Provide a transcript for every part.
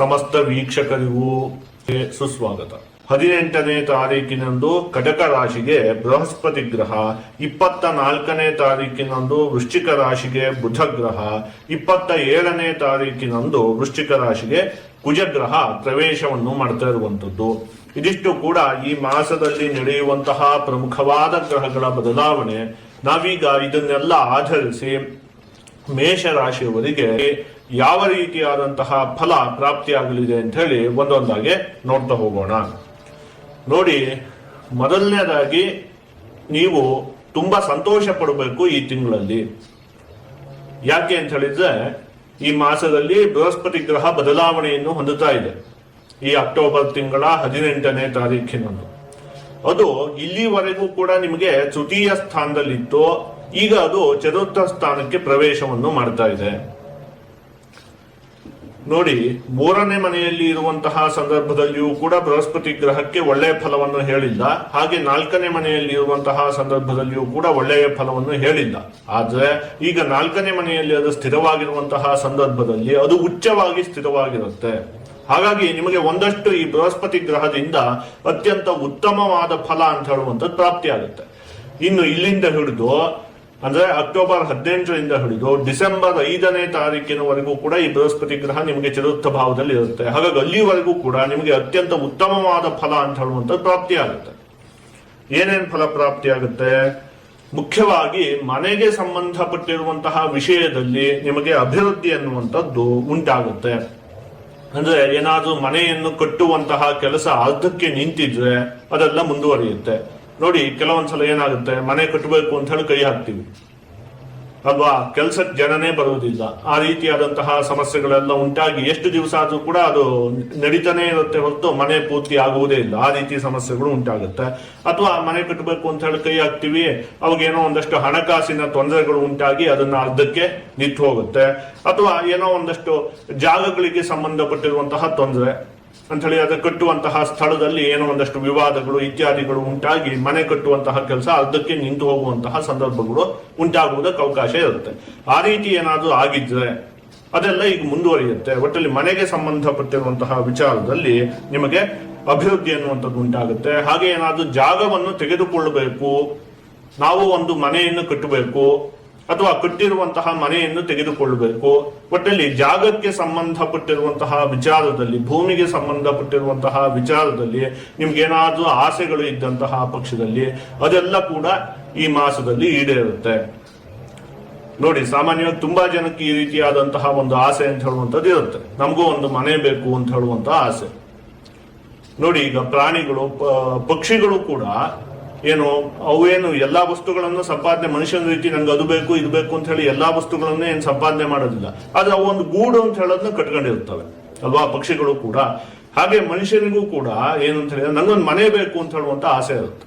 ಸಮಸ್ತ ವೀಕ್ಷಕರಿಗೂ ಸುಸ್ವಾಗತ. ಹದಿನೆಂಟನೇ ತಾರೀಕಿನಂದು ಕಟಕ ರಾಶಿಗೆ ಬೃಹಸ್ಪತಿ ಗ್ರಹ, ಇಪ್ಪತ್ತ ನಾಲ್ಕನೇ ತಾರೀಕಿನಂದು ವೃಶ್ಚಿಕ ರಾಶಿಗೆ ಬುಧ ಗ್ರಹ, ಇಪ್ಪತ್ತ ಏಳನೇ ತಾರೀಕಿನಂದು ವೃಶ್ಚಿಕ ರಾಶಿಗೆ ಕುಜಗ್ರಹ ಪ್ರವೇಶವನ್ನು ಮಾಡ್ತಾ ಇರುವಂತದ್ದು ಇದಿಷ್ಟು ಕೂಡ ಈ ಮಾಸದಲ್ಲಿ ನಡೆಯುವಂತಹ ಪ್ರಮುಖವಾದ ಗ್ರಹಗಳ ಬದಲಾವಣೆ. ನಾವೀಗ ಇದನ್ನೆಲ್ಲ ಆಧರಿಸಿ ಮೇಷರಾಶಿಯವರಿಗೆ ಯಾವ ರೀತಿಯಾದಂತಹ ಫಲ ಪ್ರಾಪ್ತಿಯಾಗಲಿದೆ ಅಂತ ಹೇಳಿ ಒಂದೊಂದಾಗಿ ನೋಡ್ತಾ ಹೋಗೋಣ. ನೋಡಿ, ಮೊದಲನೇದಾಗಿ ನೀವು ತುಂಬಾ ಸಂತೋಷ ಪಡಬೇಕು ಈ ತಿಂಗಳಲ್ಲಿ. ಯಾಕೆ ಅಂತ ಹೇಳಿದ್ರೆ, ಈ ಮಾಸದಲ್ಲಿ ಬೃಹಸ್ಪತಿ ಗ್ರಹ ಬದಲಾವಣೆಯನ್ನು ಹೊಂದುತ್ತಾ ಇದೆ. ಈ ಅಕ್ಟೋಬರ್ ತಿಂಗಳ ಹದಿನೆಂಟನೇ ತಾರೀಖಿನಂದು. ಅದು ಇಲ್ಲಿವರೆಗೂ ಕೂಡ ನಿಮಗೆ ತೃತೀಯ ಸ್ಥಾನದಲ್ಲಿತ್ತು. ಈಗ ಅದು ಚತುರ್ಥ ಸ್ಥಾನಕ್ಕೆ ಪ್ರವೇಶವನ್ನು ಮಾಡ್ತಾ ಇದೆ. ನೋಡಿ, ಮೂರನೇ ಮನೆಯಲ್ಲಿ ಇರುವಂತಹ ಸಂದರ್ಭದಲ್ಲಿಯೂ ಕೂಡ ಬೃಹಸ್ಪತಿ ಗ್ರಹಕ್ಕೆ ಒಳ್ಳೆಯ ಫಲವನ್ನು ಹೇಳಿಲ್ಲ. ಹಾಗೆ ನಾಲ್ಕನೇ ಮನೆಯಲ್ಲಿ ಇರುವಂತಹ ಸಂದರ್ಭದಲ್ಲಿಯೂ ಕೂಡ ಒಳ್ಳೆಯ ಫಲವನ್ನು ಹೇಳಿಲ್ಲ. ಆದರೆ ಈಗ ನಾಲ್ಕನೇ ಮನೆಯಲ್ಲಿ ಅದು ಸ್ಥಿರವಾಗಿರುವಂತಹ ಸಂದರ್ಭದಲ್ಲಿ ಅದು ಉಚ್ಚವಾಗಿ ಸ್ಥಿರವಾಗಿರುತ್ತೆ. ಹಾಗಾಗಿ ನಿಮಗೆ ಒಂದಷ್ಟು ಈ ಬೃಹಸ್ಪತಿ ಗ್ರಹದಿಂದ ಅತ್ಯಂತ ಉತ್ತಮವಾದ ಫಲ ಅಂತ ಹೇಳುವಂಥದ್ದು ಪ್ರಾಪ್ತಿಯಾಗುತ್ತೆ. ಇನ್ನು ಇಲ್ಲಿಂದ ಹಿಡಿದು ಅಂದ್ರೆ ಅಕ್ಟೋಬರ್ ಹದಿನೆಂಟರಿಂದ ಹಿಡಿದು ಡಿಸೆಂಬರ್ ಐದನೇ ತಾರೀಕಿನವರೆಗೂ ಕೂಡ ಈ ಬೃಹಸ್ಪತಿ ಗ್ರಹ ನಿಮಗೆ ಚತುರ್ಥ ಭಾವದಲ್ಲಿ ಇರುತ್ತೆ. ಹಾಗಾಗಿ ಅಲ್ಲಿವರೆಗೂ ಕೂಡ ನಿಮಗೆ ಅತ್ಯಂತ ಉತ್ತಮವಾದ ಫಲ ಅಂತ ಹೇಳುವಂಥದ್ದು ಪ್ರಾಪ್ತಿಯಾಗುತ್ತೆ. ಏನೇನ್ ಫಲ ಪ್ರಾಪ್ತಿ ಆಗುತ್ತೆ ಮುಖ್ಯವಾಗಿ ಮನೆಗೆ ಸಂಬಂಧಪಟ್ಟಿರುವಂತಹ ವಿಷಯದಲ್ಲಿ ನಿಮಗೆ ಅಭಿವೃದ್ಧಿ ಅನ್ನುವಂಥದ್ದು ಉಂಟಾಗುತ್ತೆ. ಅಂದ್ರೆ ಏನಾದರೂ ಮನೆಯನ್ನು ಕಟ್ಟುವಂತಹ ಕೆಲಸ ಅರ್ಧಕ್ಕೆ ನಿಂತಿದ್ರೆ ಅದೆಲ್ಲ ಮುಂದುವರಿಯುತ್ತೆ. ನೋಡಿ, ಕೆಲವೊಂದ್ಸಲ ಏನಾಗುತ್ತೆ? ಮನೆ ಕಟ್ಟಬೇಕು ಅಂತ ಹೇಳಿ ಕೈ ಹಾಕ್ತೀವಿ. ಅಲ್ವಾ? ಕೆಲ್ಸಕ್ಕೆ ಜನನೇ ಬರುವುದಿಲ್ಲ. ಆ ರೀತಿಯಾದಂತಹ ಸಮಸ್ಯೆಗಳೆಲ್ಲ ಉಂಟಾಗಿ ಎಷ್ಟು ದಿವಸ ಆದರೂ ಕೂಡ ಅದು ನಡೀತಾನೆ ಇರುತ್ತೆ ಹೊರತು ಮನೆ ಪೂರ್ತಿ ಆಗುವುದೇ ಇಲ್ಲ. ಆ ರೀತಿ ಸಮಸ್ಯೆಗಳು ಉಂಟಾಗುತ್ತೆ. ಅಥವಾ ಮನೆ ಕಟ್ಟಬೇಕು ಅಂತ ಹೇಳಿ ಕೈ ಹಾಕ್ತೀವಿ. ಅವಾಗೇನೋ ಒಂದಷ್ಟು ಹಣಕಾಸಿನ ತೊಂದರೆಗಳು ಉಂಟಾಗಿ ಅದನ್ನ ಅರ್ಧಕ್ಕೆ ನಿಂತು ಹೋಗುತ್ತೆ ಅಥವಾ ಏನೋ ಒಂದಷ್ಟು ಜಾಗಗಳಿಗೆ ಸಂಬಂಧಪಟ್ಟಿರುವಂತಹ ತೊಂದರೆ. ಅಂತ ಹೇಳಿ ಅದು ಕಟ್ಟುವಂತಹ ಸ್ಥಳದಲ್ಲಿ ಏನೋ ಒಂದಷ್ಟು ವಿವಾದಗಳು ಇತ್ಯಾದಿಗಳು ಉಂಟಾಗಿ ಮನೆ ಕಟ್ಟುವಂತಹ ಕೆಲಸ ಅರ್ಧಕ್ಕೆ ನಿಂತು ಹೋಗುವಂತಹ ಸಂದರ್ಭಗಳು ಉಂಟಾಗುವುದಕ್ಕೆ ಅವಕಾಶ ಇರುತ್ತೆ. ಆ ರೀತಿ ಏನಾದರೂ ಆಗಿದ್ರೆ ಅದೆಲ್ಲ ಈಗ ಮುಂದುವರಿಯುತ್ತೆ. ಒಟ್ಟಲ್ಲಿ ಮನೆಗೆ ಸಂಬಂಧಪಟ್ಟಿರುವಂತಹ ವಿಚಾರದಲ್ಲಿ ನಿಮಗೆ ಅಭಿವೃದ್ಧಿ ಅನ್ನುವಂಥದ್ದು ಉಂಟಾಗುತ್ತೆ. ಹಾಗೆ ಏನಾದರೂ ಜಾಗವನ್ನು ತೆಗೆದುಕೊಳ್ಳಬೇಕು. ನಾವು ಒಂದು ಮನೆಯನ್ನು ಕಟ್ಟಬೇಕು. ಅಥವಾ ಕಟ್ಟಿರುವಂತಹ ಮನೆಯನ್ನು ತೆಗೆದುಕೊಳ್ಳಬೇಕು. ಒಟ್ಟಲ್ಲಿ ಜಾಗಕ್ಕೆ ಸಂಬಂಧಪಟ್ಟಿರುವಂತಹ ವಿಚಾರದಲ್ಲಿ, ಭೂಮಿಗೆ ಸಂಬಂಧಪಟ್ಟಿರುವಂತಹ ವಿಚಾರದಲ್ಲಿ ನಿಮ್ಗೇನಾದ್ರೂ ಆಸೆಗಳು ಇದ್ದಂತಹ ಪಕ್ಷದಲ್ಲಿ ಅದೆಲ್ಲ ಕೂಡ ಈ ಮಾಸದಲ್ಲಿ ಈಡೇರುತ್ತೆ. ನೋಡಿ, ಸಾಮಾನ್ಯವಾಗಿ ತುಂಬಾ ಜನಕ್ಕೆ ಈ ರೀತಿಯಾದಂತಹ ಒಂದು ಆಸೆ ಅಂತ ಹೇಳುವಂಥದ್ದು ಇರುತ್ತೆ. ನಮಗೂ ಒಂದು ಮನೆ ಬೇಕು ಅಂತ ಹೇಳುವಂತ ಆಸೆ. ನೋಡಿ, ಈಗ ಪ್ರಾಣಿಗಳು ಪಕ್ಷಿಗಳು ಕೂಡ ಏನು, ಅವೇನು ಎಲ್ಲಾ ವಸ್ತುಗಳನ್ನು ಸಂಪಾದನೆ ಮನುಷ್ಯನ ರೀತಿ ನಂಗೆ ಅದು ಬೇಕು, ಇದು ಬೇಕು ಅಂತ ಹೇಳಿ ಎಲ್ಲಾ ವಸ್ತುಗಳನ್ನೇ ಏನು ಸಂಪಾದನೆ ಮಾಡೋದಿಲ್ಲ. ಆದ್ರೆ ಅವು ಒಂದು ಗೂಡು ಅಂತ ಹೇಳೋದನ್ನ ಕಟ್ಕೊಂಡಿರ್ತವೆ ಅಲ್ವಾ? ಪಕ್ಷಿಗಳು ಕೂಡ. ಹಾಗೆ ಮನುಷ್ಯನಿಗೂ ಕೂಡ ಏನು ಅಂತ ಹೇಳಿದ್ರೆ, ನಂಗೊಂದು ಮನೆ ಬೇಕು ಅಂತ ಹೇಳುವಂತ ಆಸೆ ಇರುತ್ತೆ.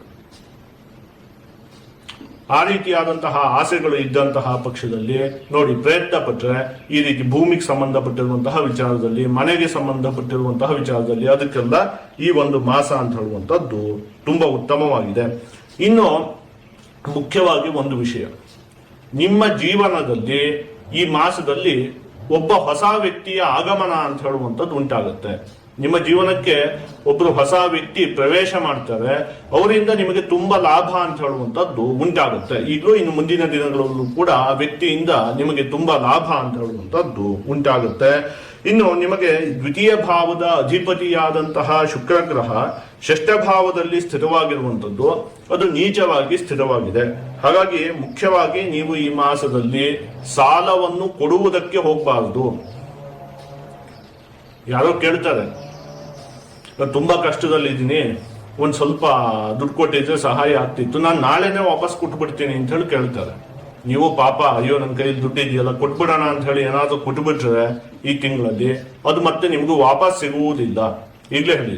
ಆ ರೀತಿಯಾದಂತಹ ಆಸೆಗಳು ಇದ್ದಂತಹ ಪಕ್ಷದಲ್ಲಿ ನೋಡಿ ಪ್ರಯತ್ನ ಪಟ್ಟರೆ ಈ ರೀತಿ ಭೂಮಿಗೆ ಸಂಬಂಧಪಟ್ಟಿರುವಂತಹ ವಿಚಾರದಲ್ಲಿ, ಮನೆಗೆ ಸಂಬಂಧಪಟ್ಟಿರುವಂತಹ ವಿಚಾರದಲ್ಲಿ ಅದಕ್ಕೆಲ್ಲ ಈ ಒಂದು ಮಾಸ ಅಂತ ಹೇಳುವಂತದ್ದು ತುಂಬಾ ಉತ್ತಮವಾಗಿದೆ. ಇನ್ನು ಮುಖ್ಯವಾಗಿ ಒಂದು ವಿಷಯ. ನಿಮ್ಮ ಜೀವನದಲ್ಲಿ ಈ ಮಾಸದಲ್ಲಿ ಒಬ್ಬ ಹೊಸ ವ್ಯಕ್ತಿಯ ಆಗಮನ ಅಂತ ಹೇಳುವಂಥದ್ದು ಉಂಟಾಗುತ್ತೆ. ನಿಮ್ಮ ಜೀವನಕ್ಕೆ ಒಬ್ರು ಹೊಸ ವ್ಯಕ್ತಿ ಪ್ರವೇಶ ಮಾಡ್ತಾರೆ, ಅವರಿಂದ ನಿಮಗೆ ತುಂಬಾ ಲಾಭ ಅಂತ ಹೇಳುವಂಥದ್ದು ಉಂಟಾಗುತ್ತೆ. ಈಗಲೂ ಇನ್ನು ಮುಂದಿನ ದಿನಗಳಲ್ಲೂ ಕೂಡ ಆ ವ್ಯಕ್ತಿಯಿಂದ ನಿಮಗೆ ತುಂಬಾ ಲಾಭ ಅಂತ ಹೇಳುವಂಥದ್ದು ಉಂಟಾಗುತ್ತೆ. ಇನ್ನು ನಿಮಗೆ ದ್ವಿತೀಯ ಭಾವದ ಅಧಿಪತಿಯಾದಂತಹ ಶುಕ್ರ ಗ್ರಹ ಷಷ್ಠ ಭಾವದಲ್ಲಿ ಸ್ಥಿರವಾಗಿರುವಂಥದ್ದು, ಅದು ನೀಚವಾಗಿ ಸ್ಥಿರವಾಗಿದೆ. ಹಾಗಾಗಿ ಮುಖ್ಯವಾಗಿ ನೀವು ಈ ಮಾಸದಲ್ಲಿ ಸಾಲವನ್ನು ಕೊಡುವುದಕ್ಕೆ ಹೋಗಬಾರದು. ಯಾರೋ ಕೇಳ್ತಾರೆ ನಾನು ತುಂಬಾ ಕಷ್ಟದಲ್ಲಿದ್ದೀನಿ. ಒಂದು ಸ್ವಲ್ಪ ದುಡ್ಡು ಕೊಟ್ಟಿದ್ರೆ ಸಹಾಯ ಆಗ್ತಿತ್ತು. ನಾನು ನಾಳೆನೇ ವಾಪಸ್ ಕೊಟ್ಬಿಡ್ತೀನಿ ಅಂತ ಹೇಳಿ ಕೇಳ್ತಾರೆ. ನೀವು ಪಾಪ, ಅಯ್ಯೋ ನನ್ನ ಕೈಯಲ್ಲಿ ದುಡ್ಡು ಇದೆಯಲ್ಲ, ಕೊಟ್ಬಿಡೋಣ ಅಂತ ಹೇಳಿ ಏನಾದರೂ ಕೊಟ್ಬಿಟ್ರೆ ಈ ತಿಂಗಳಲ್ಲಿ ಅದು ಮತ್ತೆ ನಿಮಗೂ ವಾಪಸ್ ಸಿಗುವುದಿಲ್ಲ. ಈಗಲೇ ಹೇಳಿ.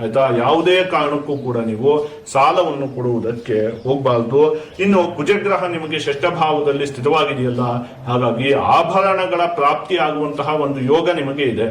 ಆಯ್ತಾ? ಯಾವುದೇ ಕಾರಣಕ್ಕೂ ಕೂಡ ನೀವು ಸಾಲವನ್ನು ಕೊಡುವುದಕ್ಕೆ ಹೋಗಬಾರ್ದು. ಇನ್ನು ಕುಜಗ್ರಹ ನಿಮಗೆ ಭಾವದಲ್ಲಿ ಸ್ಥಿತವಾಗಿದೆಯಲ್ಲ, ಹಾಗಾಗಿ ಆಭರಣಗಳ ಪ್ರಾಪ್ತಿ ಆಗುವಂತಹ ಒಂದು ಯೋಗ ನಿಮಗೆ ಇದೆ.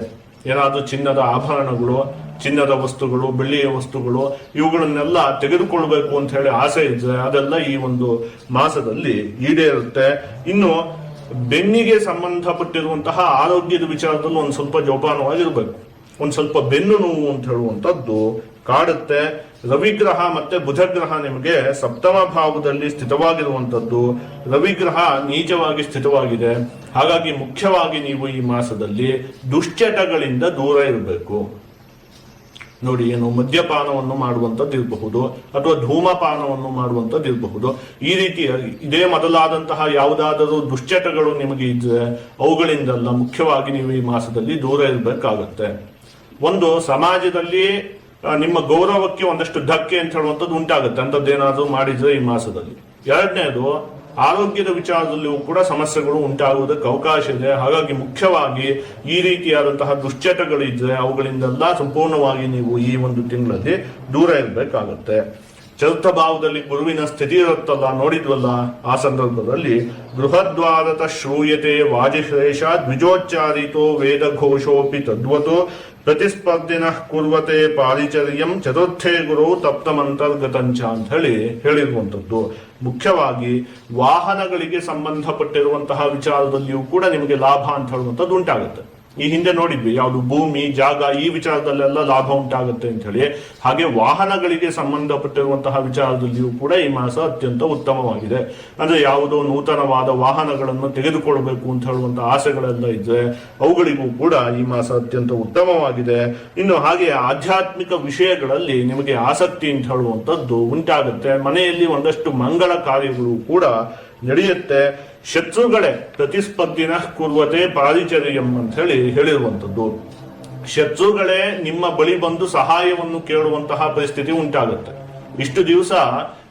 ಏನಾದರೂ ಚಿನ್ನದ ಆಭರಣಗಳು ಚಿನ್ನದ ವಸ್ತುಗಳು, ಬೆಳ್ಳಿಯ ವಸ್ತುಗಳು, ಇವುಗಳನ್ನೆಲ್ಲ ತೆಗೆದುಕೊಳ್ಬೇಕು ಅಂತ ಹೇಳಿ ಆಸೆ ಇದ್ರೆ ಅದೆಲ್ಲ ಈ ಒಂದು ಮಾಸದಲ್ಲಿ ಈಡೇರುತ್ತೆ. ಇನ್ನು ಬೆನ್ನಿಗೆ ಸಂಬಂಧಪಟ್ಟಿರುವಂತಹ ಆರೋಗ್ಯದ ವಿಚಾರದಲ್ಲೂ ಒಂದು ಸ್ವಲ್ಪ ಜೋಪಾನವಾಗಿರ್ಬೇಕು. ಒಂದು ಸ್ವಲ್ಪ ಬೆನ್ನು ನೋವು ಅಂತ ಹೇಳುವಂತದ್ದು ಕಾಡುತ್ತೆ. ರವಿಗ್ರಹ ಮತ್ತೆ ಬುಧಗ್ರಹ ನಿಮಗೆ ಸಪ್ತಮ ಭಾವದಲ್ಲಿ ಸ್ಥಿತವಾಗಿರುವಂಥದ್ದು. ರವಿಗ್ರಹ ನೀಚವಾಗಿ ಸ್ಥಿತವಾಗಿದೆ. ಹಾಗಾಗಿ ಮುಖ್ಯವಾಗಿ ನೀವು ಈ ಮಾಸದಲ್ಲಿ ದುಶ್ಚಟಗಳಿಂದ ದೂರ ಇರಬೇಕು. ನೋಡಿ, ಏನು ಮದ್ಯಪಾನವನ್ನು ಮಾಡುವಂಥದ್ದು ಇರಬಹುದು ಅಥವಾ ಧೂಮಪಾನವನ್ನು ಮಾಡುವಂಥದ್ದು ಇರಬಹುದು. ಈ ರೀತಿಯ ಇದೇ ಮೊದಲಾದಂತಹ ಯಾವುದಾದರೂ ದುಶ್ಚಟಗಳು ನಿಮಗೆ ಇದ್ರೆ ಅವುಗಳಿಂದಲ್ಲ ಮುಖ್ಯವಾಗಿ ನೀವು ಈ ಮಾಸದಲ್ಲಿ ದೂರ ಇರಬೇಕಾಗುತ್ತೆ. ಒಂದು, ಸಮಾಜದಲ್ಲಿ ನಿಮ್ಮ ಗೌರವಕ್ಕೆ ಒಂದಷ್ಟು ಧಕ್ಕೆ ಅಂತ ಹೇಳುವಂಥದ್ದು ಉಂಟಾಗುತ್ತೆ. ಅಂಥದ್ದೇನಾದರೂ ಮಾಡಿದ್ರೆ ಈ ಮಾಸದಲ್ಲಿ. ಎರಡನೇದು ಆರೋಗ್ಯದ ವಿಚಾರದಲ್ಲಿಯೂ ಕೂಡ ಸಮಸ್ಯೆಗಳು ಉಂಟಾಗುವುದಕ್ಕೆ ಅವಕಾಶ ಇದೆ. ಹಾಗಾಗಿ ಮುಖ್ಯವಾಗಿ ಈ ರೀತಿಯಾದಂತಹ ದುಶ್ಚಟಗಳಿದ್ರೆ ಅವುಗಳಿಂದೆಲ್ಲ ಸಂಪೂರ್ಣವಾಗಿ ನೀವು ಈ ಒಂದು ತಿಂಗಳಲ್ಲಿ ದೂರ ಇರಬೇಕಾಗತ್ತೆ. ಚತುರ್ಥ ಭಾವದಲ್ಲಿ ಗುರುವಿನ ಸ್ಥಿತಿ ಇರುತ್ತಲ್ಲ, ನೋಡಿದ್ವಲ್ಲ? ಆ ಸಂದರ್ಭದಲ್ಲಿ ಗೃಹದ್ವಾರತ ಶ್ರೂಯತೆ ವಾಜಿಶ್ರೇಷ ದ್ವಿಜೋಚ್ಚಾರಿತೋ ವೇದ ಘೋಷೋಪಿ ತದ್ವತೋ ಪ್ರತಿಸ್ಪರ್ಧಿನ ಕುರ್ವತೆ ಪಾರಿಚರ್ಯಂ ಚತುರ್ಥೇ ಗುರು ತಪ್ತಮಂತರ್ಗತಂಚ ಅಂತ ಹೇಳಿ ಹೇಳಿರುವಂತದ್ದು ಮುಖ್ಯವಾಗಿ ವಾಹನಗಳಿಗೆ ಸಂಬಂಧಪಟ್ಟಿರುವಂತಹ ವಿಚಾರದಲ್ಲಿಯೂ ಕೂಡ ನಿಮಗೆ ಲಾಭ ಅಂತ ಹೇಳುವಂಥದ್ದು ಉಂಟಾಗುತ್ತೆ. ಈ ಹಿಂದೆ ನೋಡಿದ್ವಿ, ಯಾವುದು ಭೂಮಿ, ಜಾಗ, ಈ ವಿಚಾರದಲ್ಲೆಲ್ಲ ಲಾಭ ಉಂಟಾಗುತ್ತೆ ಅಂತ ಹೇಳಿ. ಹಾಗೆ ವಾಹನಗಳಿಗೆ ಸಂಬಂಧಪಟ್ಟಿರುವಂತಹ ವಿಚಾರದಲ್ಲಿಯೂ ಕೂಡ ಈ ಮಾಸ ಅತ್ಯಂತ ಉತ್ತಮವಾಗಿದೆ. ಅಂದ್ರೆ ಯಾವುದೋ ನೂತನವಾದ ವಾಹನಗಳನ್ನು ತೆಗೆದುಕೊಳ್ಬೇಕು ಅಂತ ಹೇಳುವಂತಹ ಆಸೆಗಳೆಲ್ಲ ಇದ್ರೆ ಅವುಗಳಿಗೂ ಕೂಡ ಈ ಮಾಸ ಅತ್ಯಂತ ಉತ್ತಮವಾಗಿದೆ. ಇನ್ನು ಹಾಗೆ ಆಧ್ಯಾತ್ಮಿಕ ವಿಷಯಗಳಲ್ಲಿ ನಿಮಗೆ ಆಸಕ್ತಿ ಅಂತ ಹೇಳುವಂಥದ್ದು ಉಂಟಾಗುತ್ತೆ. ಮನೆಯಲ್ಲಿ ಒಂದಷ್ಟು ಮಂಗಳ ಕಾರ್ಯಗಳು ಕೂಡ ನಡೆಯುತ್ತೆ. ಶತ್ರುಗಳೇ ಪ್ರತಿಸ್ಪರ್ಧಿನ ಕುರ್ವತೆ ಪಾರಿಚರ್ಯಂ ಅಂತ ಹೇಳಿ ಹೇಳಿರುವಂತದ್ದು ಶತ್ರುಗಳೇ ನಿಮ್ಮ ಬಳಿ ಬಂದು ಸಹಾಯವನ್ನು ಕೇಳುವಂತಹ ಪರಿಸ್ಥಿತಿ ಉಂಟಾಗುತ್ತೆ. ಇಷ್ಟು ದಿವಸ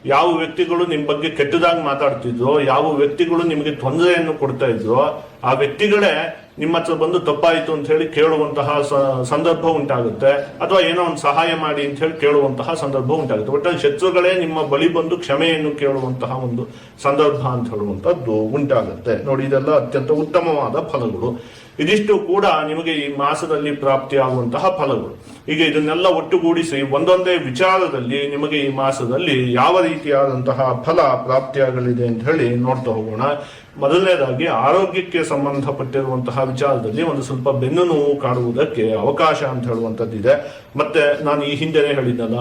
ಯಾವ ವ್ಯಕ್ತಿಗಳು ನಿಮ್ಮ ಬಗ್ಗೆ ಕೆಟ್ಟದಾಗಿ ಮಾತಾಡ್ತಿದ್ರೋ, ಯಾವ ವ್ಯಕ್ತಿಗಳು ನಿಮಗೆ ತೊಂದರೆಯನ್ನು ಕೊಡ್ತಾ ಇದ್ರೋ ಆ ವ್ಯಕ್ತಿಗಳೇ ನಿಮ್ಮ ಹತ್ರ ಬಂದು ತಪ್ಪಾಯಿತು ಅಂತ ಹೇಳಿ ಕೇಳುವಂತಹ ಸಂದರ್ಭ ಉಂಟಾಗುತ್ತೆ. ಅಥವಾ ಏನೋ ಒಂದು ಸಹಾಯ ಮಾಡಿ ಅಂತ ಹೇಳಿ ಕೇಳುವಂತಹ ಸಂದರ್ಭ ಉಂಟಾಗುತ್ತೆ. ಒಟ್ಟಲ್ಲಿ ಶತ್ರುಗಳೇ ನಿಮ್ಮ ಬಳಿ ಬಂದು ಕ್ಷಮೆಯನ್ನು ಕೇಳುವಂತಹ ಒಂದು ಸಂದರ್ಭ ಅಂತ ಹೇಳುವಂತದ್ದು ಉಂಟಾಗುತ್ತೆ. ನೋಡಿ, ಇದೆಲ್ಲ ಅತ್ಯಂತ ಉತ್ತಮವಾದ ಫಲಗಳು. ಇದಿಷ್ಟು ಕೂಡ ನಿಮಗೆ ಈ ಮಾಸದಲ್ಲಿ ಪ್ರಾಪ್ತಿಯಾಗುವಂತಹ ಫಲಗಳು. ಈಗ ಇದನ್ನೆಲ್ಲ ಒಟ್ಟುಗೂಡಿಸಿ ಒಂದೊಂದೇ ವಿಚಾರದಲ್ಲಿ ನಿಮಗೆ ಈ ಮಾಸದಲ್ಲಿ ಯಾವ ರೀತಿಯಾದಂತಹ ಫಲ ಪ್ರಾಪ್ತಿಯಾಗಲಿದೆ ಅಂತ ಹೇಳಿ ನೋಡ್ತಾ ಹೋಗೋಣ. ಮೊದಲನೇದಾಗಿ ಆರೋಗ್ಯಕ್ಕೆ ಸಂಬಂಧಪಟ್ಟಿರುವಂತಹ ವಿಚಾರದಲ್ಲಿ ಒಂದು ಸ್ವಲ್ಪ ಬೆನ್ನು ನೋವು ಕಾಡುವುದಕ್ಕೆ ಅವಕಾಶ ಅಂತ ಹೇಳುವಂಥದ್ದಿದೆ ಮತ್ತೆ ನಾನು ಈ ಹಿಂದೆನೇ ಹೇಳಿದ್ದಲ್ಲ,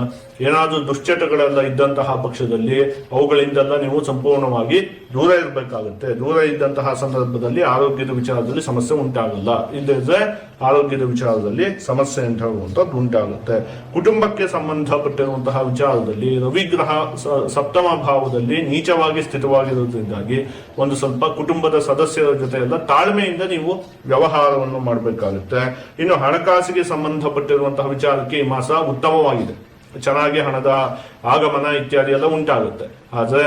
ಏನಾದರೂ ದುಶ್ಚಟಗಳೆಲ್ಲ ಇದ್ದಂತಹ ಪಕ್ಷದಲ್ಲಿ ಅವುಗಳಿಂದೆಲ್ಲ ನೀವು ಸಂಪೂರ್ಣವಾಗಿ ದೂರ ಇರಬೇಕಾಗುತ್ತೆ. ದೂರ ಇದ್ದಂತಹ ಸಂದರ್ಭದಲ್ಲಿ ಆರೋಗ್ಯದ ವಿಚಾರದಲ್ಲಿ ಸಮಸ್ಯೆ ಉಂಟಾಗಲ್ಲ. ಇಲ್ಲದಿದ್ರೆ ಆರೋಗ್ಯದ ವಿಚಾರದಲ್ಲಿ ಸಮಸ್ಯೆ ಅಂತ ಹೇಳುವಂಥದ್ದು ಉಂಟಾಗುತ್ತೆ. ಕುಟುಂಬಕ್ಕೆ ಸಂಬಂಧಪಟ್ಟಿರುವಂತಹ ವಿಚಾರದಲ್ಲಿ ರವಿಗ್ರಹ ಸಪ್ತಮ ಭಾವದಲ್ಲಿ ನೀಚವಾಗಿ ಸ್ಥಿತವಾಗಿರುವುದರಿಂದಾಗಿ ಒಂದು ಸ್ವಲ್ಪ ಕುಟುಂಬದ ಸದಸ್ಯರ ಜೊತೆ ಎಲ್ಲ ತಾಳ್ಮೆಯಿಂದ ನೀವು ವ್ಯವಹಾರವನ್ನು ಮಾಡಬೇಕಾಗುತ್ತೆ. ಇನ್ನು ಹಣಕಾಸಿಗೆ ಸಂಬಂಧಪಟ್ಟಿರುವಂತಹ ವಿಚಾರಕ್ಕೆ ಈ ಮಾಸ ಉತ್ತಮವಾಗಿದೆ. ಚೆನ್ನಾಗಿ ಹಣದ ಆಗಮನ ಇತ್ಯಾದಿ ಎಲ್ಲ ಉಂಟಾಗುತ್ತೆ. ಆದ್ರೆ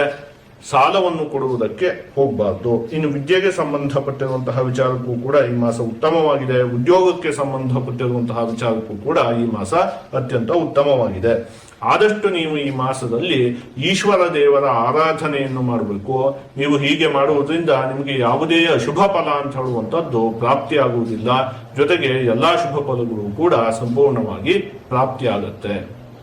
ಸಾಲವನ್ನು ಕೊಡುವುದಕ್ಕೆ ಹೋಗಬಾರ್ದು. ಇನ್ನು ವಿದ್ಯೆಗೆ ಸಂಬಂಧಪಟ್ಟಿರುವಂತಹ ವಿಚಾರಕ್ಕೂ ಕೂಡ ಈ ಮಾಸ ಉತ್ತಮವಾಗಿದೆ. ಉದ್ಯೋಗಕ್ಕೆ ಸಂಬಂಧಪಟ್ಟಿರುವಂತಹ ವಿಚಾರಕ್ಕೂ ಕೂಡ ಈ ಮಾಸ ಅತ್ಯಂತ ಉತ್ತಮವಾಗಿದೆ. ಆದಷ್ಟು ನೀವು ಈ ಮಾಸದಲ್ಲಿ ಈಶ್ವರ ದೇವರ ಆರಾಧನೆಯನ್ನು ಮಾಡಬೇಕು. ನೀವು ಹೀಗೆ ಮಾಡುವುದರಿಂದ ನಿಮಗೆ ಯಾವುದೇ ಅಶುಭ ಫಲ ಅಂತ ಹೇಳುವಂಥದ್ದು ಪ್ರಾಪ್ತಿಯಾಗುವುದಿಲ್ಲ. ಜೊತೆಗೆ ಎಲ್ಲಾ ಶುಭ ಫಲಗಳು ಕೂಡ ಸಂಪೂರ್ಣವಾಗಿ ಪ್ರಾಪ್ತಿಯಾಗತ್ತೆ.